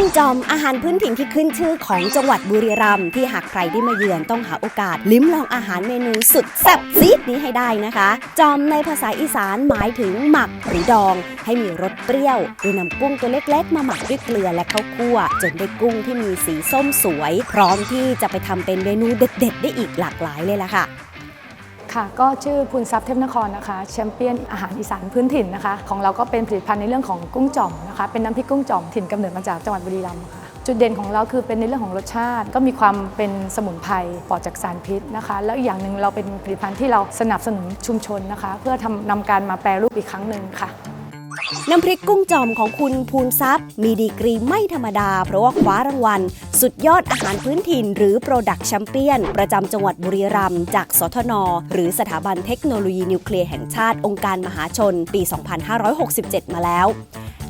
กุ้งจอมอาหารพื้นถิ่นที่ขึ้นชื่อของจังหวัดบุรีรัมย์ที่หากใครได้มาเยือนต้องหาโอกาส ลิ้มลองอาหารเมนูสุดแซ่บซีดนี้ให้ได้นะคะ จอมในภาษาอีสานหมายถึงหมักหรือดอง ให้มีรสเปรี้ยวโดยนำกุ้งตัวเล็กๆ มาหมักด้วยเกลือและข้าวคั่ว จนได้กุ้งที่มีสีส้มสวย พร้อมที่จะไปทำเป็นเมนูเด็ด ๆ ได้อีกหลากหลายเลยล่ะค่ะ ค่ะ ก็ชื่อพูนทรัพย์เทพนครนะคะแชมเปี้ยนอาหารอีสานพื้นถิ่นนะคะ ของเราก็เป็นผลิตภัณฑ์ในเรื่องของกุ้งจ่อมนะคะ เป็นน้ำพริกกุ้งจ่อมถิ่นกำเนิดมาจากจังหวัดบุรีรัมย์ค่ะจุดเด่นของเราคือเป็นในเรื่องของรสชาติ ก็มีความเป็นสมุนไพรปลอดจากสารพิษนะคะ แล้วอีกอย่างหนึ่งเราเป็นผลิตภัณฑ์ที่เราสนับสนุนชุมชนนะคะ เพื่อทำนำการมาแปรรูปอีกครั้งหนึ่งค่ะ น้ำพริกกุ้งจอมของคุณภูนทรัพย์ มีดีกรีไม่ธรรมดา เพราะว่าคว้ารางวัล สุดยอดอาหารพื้นถิ่น หรือโปรดักชั่มเปี้ยน ประจำจังหวัดบุรีรัมย์จากสทน หรือสถาบันเทคโนโลยีนิวเคลียร์แห่งชาติองค์การมหาชน ปี 2567 มาแล้ว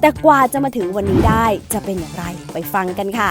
แต่กว่าจะมาถึงวันนี้ได้จะเป็นอย่างไรไปฟังกันค่ะ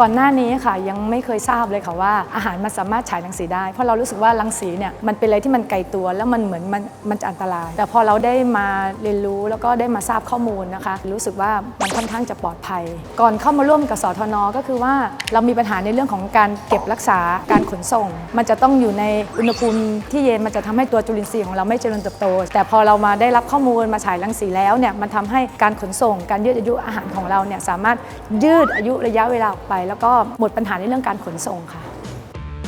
ก่อนหน้านี้ค่ะยังไม่เคยทราบเลยค่ะว่าอาหารมันสามารถฉายรังสีได้ เพราะเรารู้สึกว่ารังสีเนี่ยมันเป็นอะไรที่มันไกลตัวแล้วมันเหมือนมันมันจะอันตราย แต่พอเราได้มาเรียนรู้แล้วก็ได้มาทราบข้อมูลนะคะ รู้สึกว่ามันค่อนข้างจะปลอดภัย ก่อนเข้ามาร่วมกับสทนก็คือว่าเรามีปัญหาในเรื่องของการเก็บรักษาการขนส่ง มันจะต้องอยู่ในอุณหภูมิที่เย็นมันจะทำให้ตัวจุลินทรีย์ของเราไม่เจริญเติบโต แต่พอเรามาได้รับข้อมูลมาฉายรังสีแล้วเนี่ยมันทำให้การขนส่ง การยืดอายุอาหารของเราเนี่ยสามารถยืดอายุระยะเวลาออกไปแล้วก็หมดปัญหาในเรื่องการขนส่งค่ะ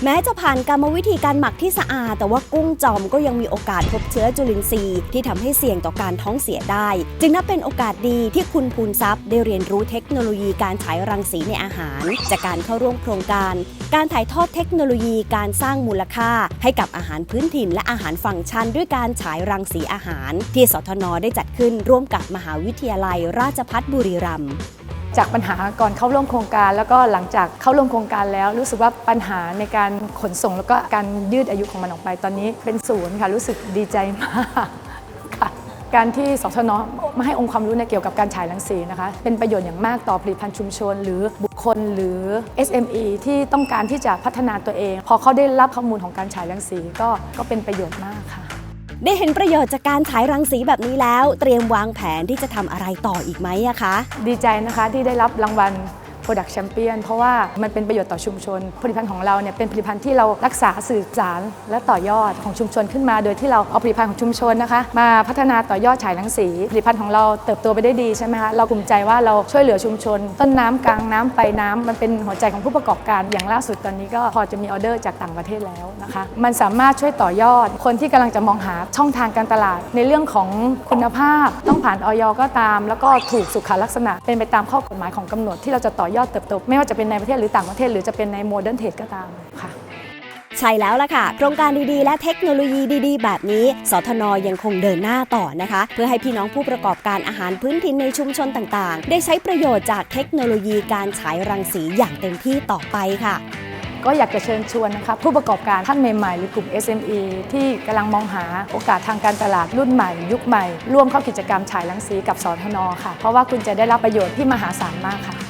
แม้จะผ่านกรรมวิธีการหมักที่สะอาด แต่ว่ากุ้งจอมก็ยังมีโอกาสพบเชื้อจุลินทรีย์ที่ทำให้เสี่ยงต่อการท้องเสียได้ จึงนับเป็นโอกาสดีที่คุณภูนทรัพย์ได้เรียนรู้เทคโนโลยีการฉายรังสีในอาหาร จากการเข้าร่วมโครงการ การถ่ายทอดเทคโนโลยีการสร้างมูลค่า ให้กับอาหารพื้นถิ่น และอาหารฟังก์ชัน ด้วยการฉายรังสีอาหาร ที่สทนได้จัดขึ้นร่วมกับมหาวิทยาลัย ราชภัฏบุรีรัมย์ จากปัญหาก่อนเข้าร่วมโครงการ แล้วก็หลังจากเข้าร่วมโครงการแล้ว รู้สึกว่าปัญหาในการขนส่ง แล้วก็การยืดอายุของมันออกไปตอนนี้เป็นศูนย์ค่ะรู้สึกดีใจมากค่ะการที่สทนมาให้องค์ความรู้ในเกี่ยวกับการฉายรังสีนะคะเป็นประโยชน์อย่างมากต่อผลิตภัณฑ์ชุมชน หรือบุคคลหรือ SME ที่ต้องการที่จะพัฒนาตัวเอง พอเขาได้รับข้อมูลของการฉายรังสีก็ก็เป็นประโยชน์มากค่ะ ได้เห็นประโยชน์จากการฉายรังสีแบบนี้แล้ว เตรียมวางแผนที่จะทำอะไรต่ออีกไหมอะคะ ดีใจนะคะที่ได้รับรางวัล Product Champion เพราะว่ามันเป็นประโยชน์ต่อชุมชน ผลิตภัณฑ์ของเราเนี่ยเป็นผลิตภัณฑ์ที่เรารักษาสื่อสารและต่อยอดของชุมชนขึ้นมา โดยที่เราเอาผลิตภัณฑ์ของชุมชนนะคะ มาพัฒนาต่อยอดฉายหนังสี ผลิตภัณฑ์ของเราเติบโตไปได้ดีใช่ไหมคะเราภูมิใจว่าเราช่วยเหลือชุมชน ต้นน้ำกลางน้ำไปลายน้ำมันเป็นหัวใจของผู้ประกอบการอย่างล่าสุดตอนนี้ก็พอจะมีออเดอร์จากต่างประเทศแล้วนะคะ มันสามารถช่วยต่อยอด คนที่กำลังจะมองหาช่องทางการตลาด ในเรื่องของคุณภาพต้องผ่านออยก็ตาม แล้วก็ถูกสุขลักษณะเป็นไปตามข้อกฎหมายของกำหนดที่เราจะต่อยยอดเติบโตไม่ว่าจะเป็นในประเทศหรือต่างประเทศ หรือจะเป็นในโมเดิร์นเทรดก็ตามค่ะใช่แล้วล่ะค่ะ โครงการดีๆ และเทคโนโลยีดีๆ แบบนี้ สทนยังคงเดินหน้าต่อนะคะ เพื่อให้พี่น้องผู้ประกอบการอาหารพื้นถิ่นในชุมชนต่างๆ ได้ใช้ประโยชน์จากเทคโนโลยีการฉายรังสีอย่างเต็มที่ต่อไปค่ะ ก็อยากจะเชิญชวนนะคะผู้ประกอบการท่านใหม่ๆ หรือกลุ่ม SME ที่กำลังมองหาโอกาสทางการตลาดรุ่นใหม่ ยุคใหม่ ร่วมเข้ากิจกรรมฉายรังสีกับสทนค่ะ เพราะว่าคุณจะได้รับประโยชน์ที่มหาศาลมากค่ะ